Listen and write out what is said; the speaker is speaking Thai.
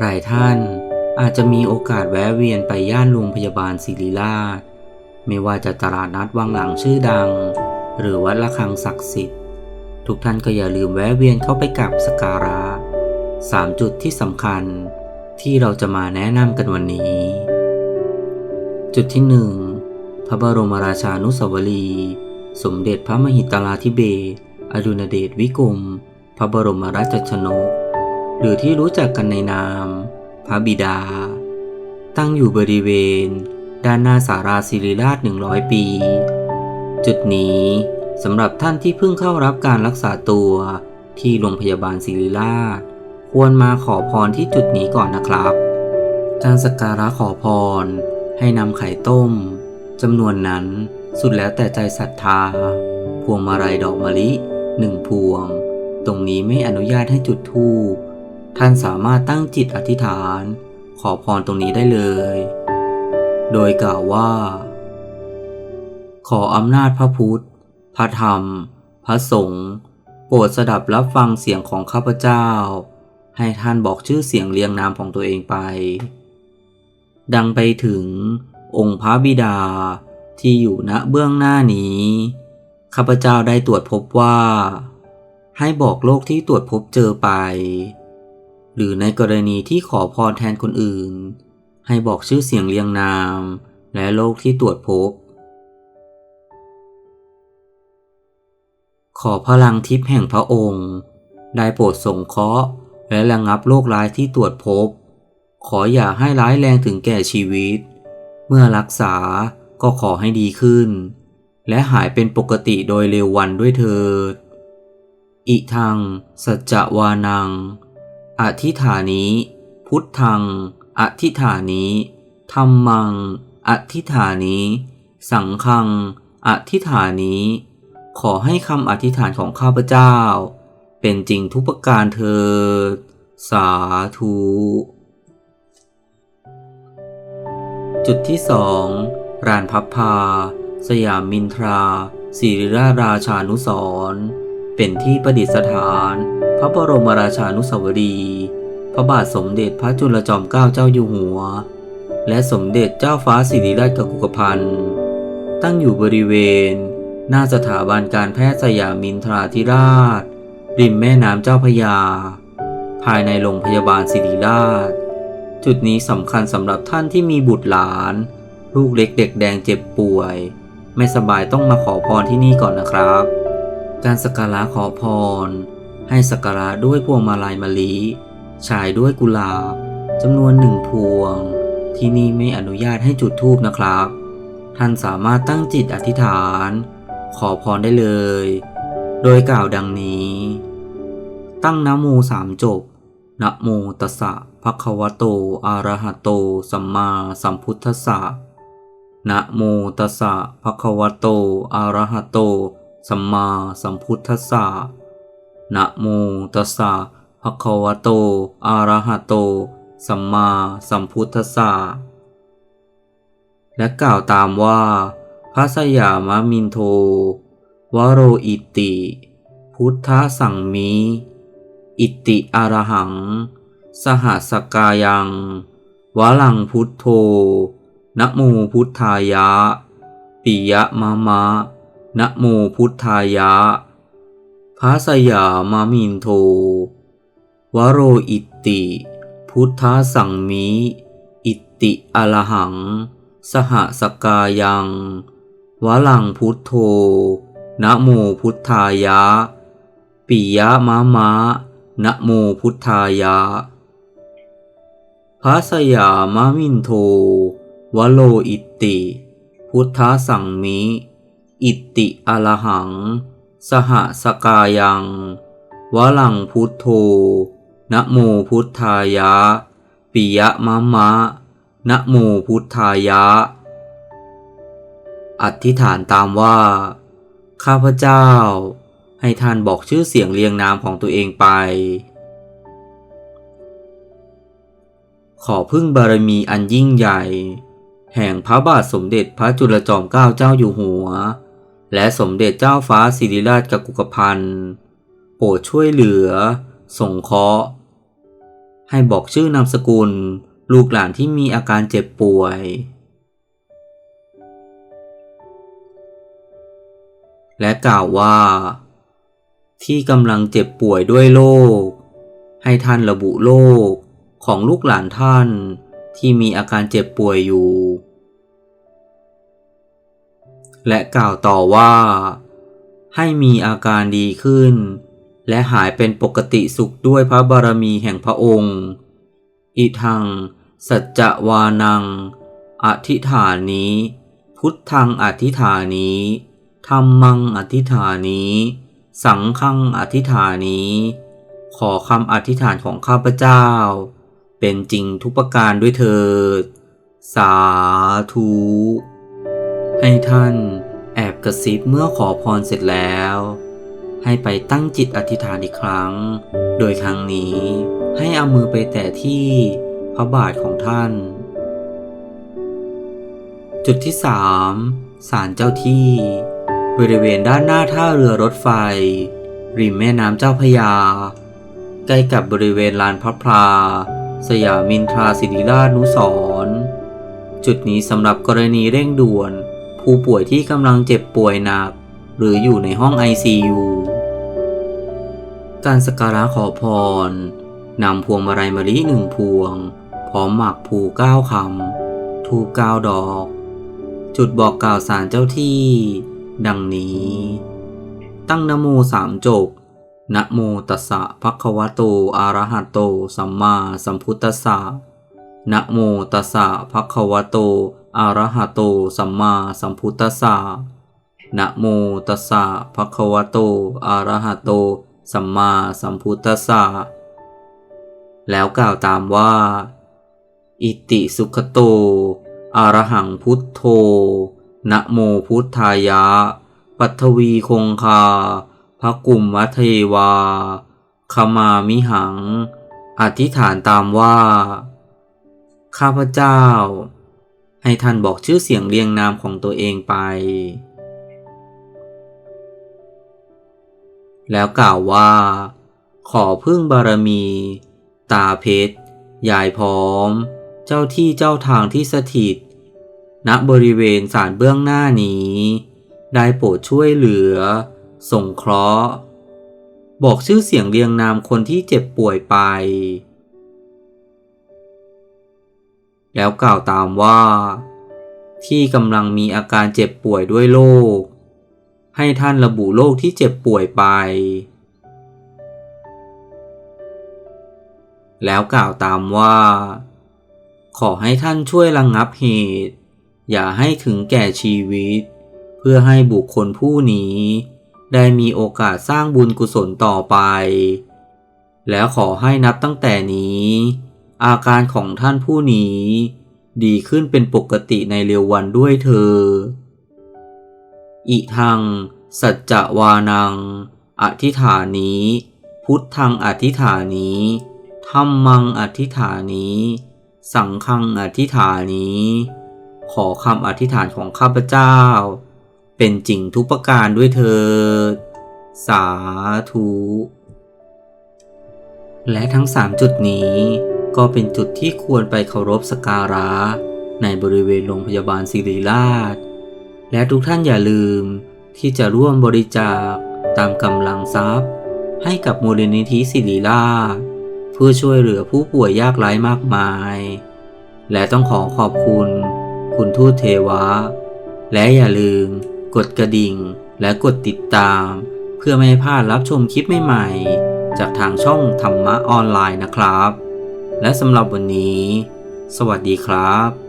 หลายท่านอาจจะมีโอกาสแวะเวียนไปย่านโรงพยาบาลศิริราช ไม่ว่าจะตลาดนัดวังหลังชื่อดัง หรือวัดระฆังศักดิ์สิทธิ์ ทุกท่านก็อย่าลืมแวะเวียนเข้าไปกราบสกการะสามจุดที่สำคัญที่เราจะมาแนะนำกันวันนี้ จุดที่หนึ่งพระบรมราชานุสาวรีย์ สมเด็จพระมหิดลาธิเบศอดุลเดชวิกรม พระบรมราชชนก หรือที่รู้จักกันในนาม พระบิดา ตั้งอยู่บริเวณ ด้านหน้าสาราศิริราช 100 ปี จุดนี้สำหรับท่านที่เพิ่งเข้ารับการรักษาตัวที่โรงพยาบาลศิริราช ควรมาขอพรที่จุดนี้ก่อนนะครับการสักการะขอพร ให้นำไข่ต้มจำนวนนั้น สุดแล้วแต่ใจศรัทธา พวงมาลัยดอกมะลิหนึ่งพวง ตรงนี้ไม่อนุญาตให้จุดธูปท่านสามารถตั้งจิตอธิษฐาน ขอพรตรงนี้ได้เลย โดยกล่าวว่า ขออำนาจพระพุทธ พระธรรม พระสงฆ์โปรดสดับรับฟังเสียงของข้าพเจ้า ให้ท่านบอกชื่อเสียงเรียงนามของตัวเองไป ดังไปถึงองค์พระบิดา ที่อยู่ณเบื้องหน้านี้ ข้าพเจ้าได้ตรวจพบว่า ให้บอกโลกที่ตรวจพบเจอไป หรือในกรณีที่ขอพรแทนคนอื่น ให้บอกชื่อเสียงเรียงนาม และโลกที่ตรวจพบ ขอพลังทิพย์แห่งพระองค์ ได้โปรดสงเคราะห์และระงับโรคร้ายที่ตรวจพบ ขออย่าให้ร้ายแรงถึงแก่ชีวิต เมื่อรักษา ก็ขอให้ดีขึ้น และหายเป็นปกติโดยเร็ววันด้วยเถิด อิทัง สัจวานัง อธิฐานิพุทธัง อธิฐานิธรรมัง อธิฐานิสังฆัง อธิฐานิขอให้คำอธิษฐานของข้าพเจ้า เป็นจริงทุกประการเถิด สาธุจุดที่สอง รานพับพา สยามมินทราศิริราชราชานุสรเป็นที่ประดิษฐาน พระบรมราชานุสาวรีย์พระบาทสมเด็จพระจุลจอมเกล้าเจ้าอยู่หัว และสมเด็จเจ้าฟ้าสิริราชกุกพันธ์ตั้งอยู่บริเวณ หน้าสถาบันการแพทย์สยามมินทราธิราช ริมแม่น้ำเจ้าพยา ภายในโรงพยาบาลศิริราช จุดนี้สำคัญสำหรับท่านที่มีบุตรหลาน ลูกเล็กเด็กแดงเจ็บป่วย ไม่สบายต้องมาขอพรที่นี่ก่อนนะครับ การสักการะขอพร ให้สักการะด้วยพวงมาลัยมะลิฉายด้วยกุหลาบจำนวนหนึ่งพวง ที่นี่ไม่อนุญาตให้จุดธูปนะครับ ท่านสามารถตั้งจิตอธิษฐาน ขอพรได้เลย โดยกล่าวดังนี้ ตั้งนะโมสามจบนะโมตัสสะภะคะวะโตอะระหะโต สัมมาสัมพุทธัสสะ นะโมตัสสะภะคะวะโต อะระหะโต สัมมาสัมพุทธัสสะนะโมตัสสะภะคะวะโต อะระหะโต สัมมาสัมพุทธัสสะและกล่าวตามว่า พระสยามมินโท วโรอิติ พุทธสังมีอิติอารหัง สหสกายัง วลังพุทโธ นะโมพุทธายะ ปิยะมะมะนะโมพุทธายะพระสยามามินโท วโรอิติ พุทธสังมีอิติอรหัง สหสกายัง วลังพุทโธนะโมพุทธายะ ปิยะมะมะนะโมพุทธายะพระสยามามินโท วโลอิติ พุทธสังมิ อิติอรหัง สหสกายังวลังพุทโธนะโมพุทธายะ ปิยะมะมะนะโมพุทธายะ อธิษฐานตามว่า ข้าพเจ้า ให้ท่านบอกชื่อเสียงเรียงนามของตัวเองไป ขอพึ่งบารมีอันยิ่งใหญ่ แห่งพระบาทสมเด็จพระจุลจอมเกล้าเจ้าอยู่หัว และสมเด็จเจ้าฟ้าสิริราชกกุกพันธ์โปรดช่วยเหลือ สงเคราะห์ ให้บอกชื่อนามสกุล ลูกหลานที่มีอาการเจ็บป่วย และกล่าวว่า ที่กำลังเจ็บป่วยด้วยโรคให้ท่านระบุโรคของลูกหลานท่านที่มีอาการเจ็บป่วยอยู่ และกล่าวต่อว่า ให้มีอาการดีขึ้น และหายเป็นปกติสุขด้วยพระบารมีแห่งพระองค์ อิทัง สัจจวานัง อธิฐานี้ พุทธังอธิฐานี้ธรรมังอธิฐานี้ สังฆังอธิฐานี้ ขอคำอธิษฐานของข้าพเจ้า เป็นจริงทุกประการด้วยเถิด สาธุ ให้ท่านแอบกระซิบเมื่อขอพรเสร็จแล้ว ให้ไปตั้งจิตอธิษฐานอีกครั้ง โดยครั้งนี้ให้เอามือไปแตะที่พระบาทของท่าน จุดที่สามศาลเจ้าที่ บริเวณด้านหน้าท่าเรือรถไฟ ริมแม่น้ำเจ้าพยา ใกล้กับบริเวณลานพระพลา สยามินทราศิริราชนุสรณ์จุดนี้สำหรับกรณีเร่งด่วน ผู้ป่วยที่กำลังเจ็บป่วยหนัก หรืออยู่ในห้อง ICU การสักการะขอพรนำพวงมาลัยมะลิหนึ่งพวง พร้อมหมากภูเก้าคำทูบเก้าดอก จุดบอกกล่าวสารเจ้าที่ ดังนี้ ตั้งนโมสามจบนะโมตัสสะภะคะวะโตอะระหะโต สัมมาสัมพุทธัสสะนะโมตัสสะภะคะวะโต อะระหะโตสัมมาสัมพุทธัสสะนะโมตัสสะภะคะวะโตอะระหะโต สัมมาสัมพุทธัสสะแล้วกล่าวตามว่า อิติสุขโตอะระหังพุทโธนะโมพุทธายะ ปัทวีคงคาพระกุมวัเทวาขมามิหัง อธิษฐานตามว่า ข้าพเจ้า ให้ท่านบอกชื่อเสียงเรียงนามของตัวเองไป แล้วกล่าวว่า ขอพึ่งบารมี ตาเพชรยายพร้อม เจ้าที่เจ้าทางที่สถิต ณบริเวณศาลเบื้องหน้านี้ ได้โปรดช่วยเหลือสงเคราะห์ บอกชื่อเสียงเรียงนามคนที่เจ็บป่วยไป แล้วกล่าวตามว่า ที่กำลังมีอาการเจ็บป่วยด้วยโรคให้ท่านระบุโรคที่เจ็บป่วยไป แล้วกล่าวตามว่า ขอให้ท่านช่วยระงงับเหตุ อย่าให้ถึงแก่ชีวิต เพื่อให้บุคคลผู้นี้ ได้มีโอกาสสร้างบุญกุศลต่อไป แล้วขอให้นับตั้งแต่นี้ อาการของท่านผู้นี้ ดีขึ้นเป็นปกติในเร็ววันด้วยเธอ อิทัง สัจจวานัง อธิฐานี้พุทธังอธิฐานี้ธรรมังอธิฐานี้สังฆังอธิฐานี้ขอคำอธิษฐานของข้าพเจ้า เป็นจริงทุกประการด้วยเถิดสาธุ และทั้งสามจุดนี้ ก็เป็นจุดที่ควรไปเคารพสกการะ ในบริเวณโรงพยาบาลศิริราช และทุกท่านอย่าลืมที่จะร่วมบริจาคตามกำลังทรัพย์ ให้กับมูลนิธิศิริราช เพื่อช่วยเหลือผู้ป่วยยากไร้มากมาย และต้องขอขอบคุณ คุณทูตเทวะ และอย่าลืม กดกระดิ่งและกดติดตาม เพื่อไม่ให้พลาดรับชมคลิปใหม่ๆ จากทางช่องธรรมะออนไลน์นะครับ และสำหรับวันนี้ สวัสดีครับ